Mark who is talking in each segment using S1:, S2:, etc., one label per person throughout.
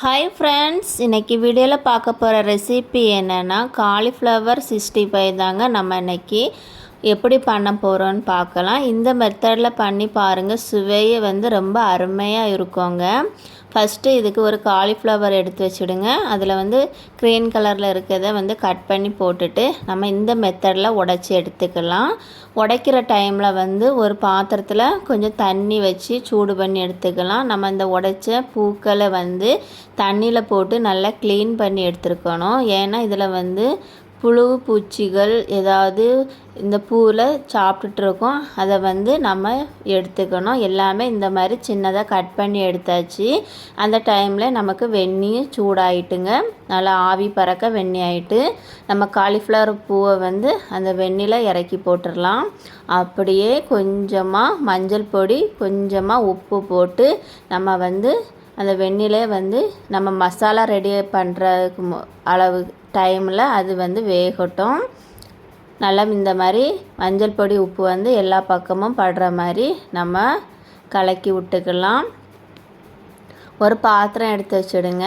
S1: Hi friends இன்றைக்கி வீடியோவில் பார்க்க போகிற ரெசிபி என்னென்னா காலிஃப்ளவர் சிக்ஸ்டி ஃபைவ் தாங்க நம்ம இன்றைக்கி எப்படி பண்ண போகிறோன்னு பார்க்கலாம். இந்த மெத்தடில் பண்ணி பாருங்கள் சுவையை வந்து ரொம்ப அருமையாக இருக்குங்க. ஃபஸ்ட்டு இதுக்கு ஒரு காலிஃப்ளவர் எடுத்து வச்சுடுங்க. அதில் வந்து க்ரீன் கலரில் இருக்கிறத வந்து கட் பண்ணி போட்டுட்டு நம்ம இந்த மெத்தடில் உடச்சி எடுத்துக்கலாம். உடைக்கிற டைமில் வந்து ஒரு பாத்திரத்தில் கொஞ்சம் தண்ணி வச்சு சூடு பண்ணி எடுத்துக்கலாம். நம்ம இந்த உடைச்ச பூக்களை வந்து தண்ணியில் போட்டு நல்லா க்ளீன் பண்ணி எடுத்துருக்கணும். ஏன்னா இதில் வந்து புழு பூச்சிகள் ஏதாவது இந்த பூவில் சாப்பிட்டுட்ருக்கோம் அதை வந்து நம்ம எடுத்துக்கணும். எல்லாமே இந்த மாதிரி சின்னதாக கட் பண்ணி எடுத்தாச்சு. அந்த டைமில் நமக்கு வெந்நீர் சூடாயிட்டுங்க. நல்லா ஆவி பறக்க வெந்நி ஆகிட்டு நம்ம காலிஃப்ளவர் பூவை வந்து அந்த வெந்நில இறக்கி போட்டுடலாம். அப்படியே கொஞ்சமாக மஞ்சள் பொடி கொஞ்சமாக உப்பு போட்டு நம்ம வந்து அந்த வெந்நிலே வந்து நம்ம மசாலா ரெடி பண்ணுறதுக்கு அளவு டைமில் அது வந்து வேகட்டும். நல்லா இந்த மாதிரி மஞ்சள் பொடி உப்பு வந்து எல்லா பக்கமும் படுற மாதிரி நம்ம கலக்கி விட்டுக்கலாம். ஒரு பாத்திரம் எடுத்து வச்சுடுங்க.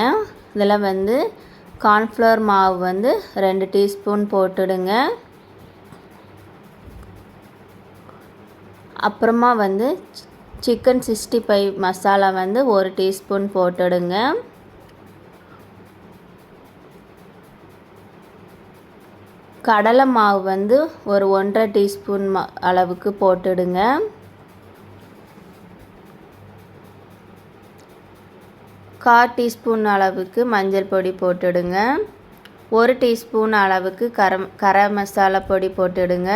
S1: இதில் வந்து கார்ன்ஃப்ளவர் மாவு வந்து ரெண்டு டீஸ்பூன் போட்டுடுங்க. அப்புறமா வந்து சிக்கன் சிக்ஸ்டி ஃபைவ் மசாலா வந்து ஒரு டீஸ்பூன் போட்டுடுங்க. கடலை மாவு வந்து ஒரு ஒன்றரை டீஸ்பூன் அளவுக்கு போட்டுடுங்க. கால் டீஸ்பூன் அளவுக்கு மஞ்சள் பொடி போட்டுடுங்க. ஒரு டீஸ்பூன் அளவுக்கு கரம் கர மசாலா பொடி போட்டுடுங்க.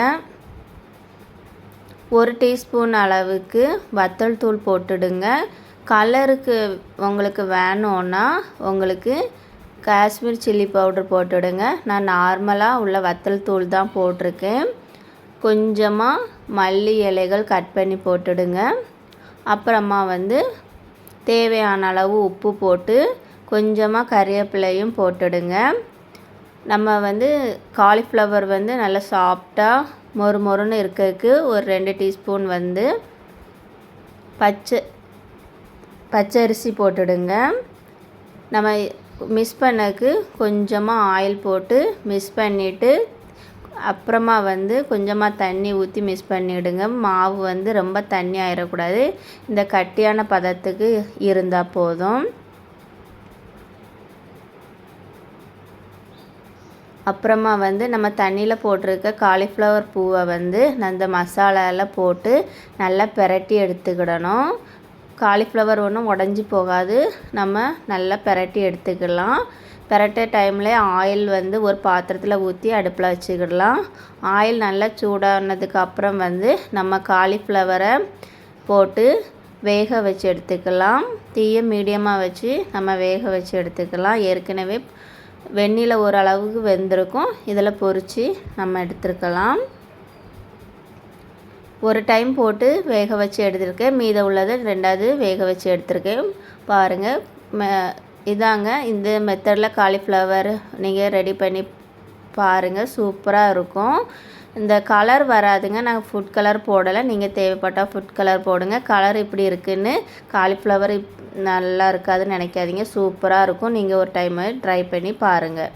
S1: ஒரு டீஸ்பூன் அளவுக்கு வத்தல் தூள் போட்டுடுங்க. கலருக்கு உங்களுக்கு வேணும்னா உங்களுக்கு காஷ்மீர் சில்லி பவுடர் போட்டுவிடுங்க நான் நார்மலாக உள்ள வத்தல் தூள் தான் போட்டிருக்கேன். கொஞ்சமாக மல்லி இலைகள் கட் பண்ணி போட்டுடுங்க அப்புறமா வந்து தேவையான அளவு உப்பு போட்டு கொஞ்சமாக கறிவேப்பிலையும் போட்டுடுங்க நம்ம வந்து காலிஃப்ளவர் வந்து நல்லா சாஃப்டாக மொறு மொறுன்னு இருக்கிறதுக்கு ஒரு ரெண்டு டீஸ்பூன் வந்து பச்சை பச்சரிசி போட்டுடுங்க நம்ம மிஸ் பண்ணக்கு கொஞ்சமாக ஆயில் போட்டு மிஸ் பண்ணிவிட்டு அப்புறமா வந்து கொஞ்சமாக தண்ணி ஊற்றி மிஸ் பண்ணிவிடுங்க மாவு வந்து ரொம்ப தண்ணி ஆயிடக்கூடாது இந்த கட்டியான பதத்துக்கு இருந்தால் போதும். அப்புறமா வந்து நம்ம தண்ணியில் போட்டிருக்க காலிஃப்ளவர் பூவை வந்து அந்த மசாலாவில் போட்டு நல்லா பெரட்டி எடுத்துக்கிடணும். காலிஃப்ளவர் ஒன்றும் உடஞ்சி போகாது. நம்ம நல்லா பெரட்டி எடுத்துக்கலாம். பெரட்ட டைமில் ஆயில் வந்து ஒரு பாத்திரத்தில் ஊற்றி அடுப்பில் வச்சுக்கிடலாம். ஆயில் நல்லா சூடானதுக்கு அப்புறம் வந்து நம்ம காலிஃப்ளவரை போட்டு வேக வச்சு எடுத்துக்கலாம். தீயை மீடியமாக வச்சு நம்ம வேக வச்சு எடுத்துக்கலாம். ஏற்கனவே வெந்நில ஓரளவுக்கு வெந்திருக்கும். இதில் பொறிச்சு நம்ம எடுத்துருக்கலாம். ஒரு டைம் போட்டு வேக வச்சு எடுத்துருக்கேன். மீத உள்ளதை ரெண்டாவது வேக வச்சு எடுத்திருக்கேன். பாருங்கள் மெ இதாங்க. இந்த மெத்தடில் காலிஃப்ளவர் நீங்கள் ரெடி பண்ணி பாருங்கள் சூப்பராக இருக்கும். இந்த கலர் வராதுங்க. நாங்கள் ஃபுட் கலர் போடலை. நீங்கள் தேவைப்பட்டால் ஃபுட் கலர் போடுங்க. கலர் இப்படி இருக்குதுன்னு காலிஃப்ளவர் நல்லா இருக்காதுன்னு நினைக்காதீங்க. சூப்பராக இருக்கும். நீங்கள் ஒரு டைம் ட்ரை பண்ணி பாருங்கள்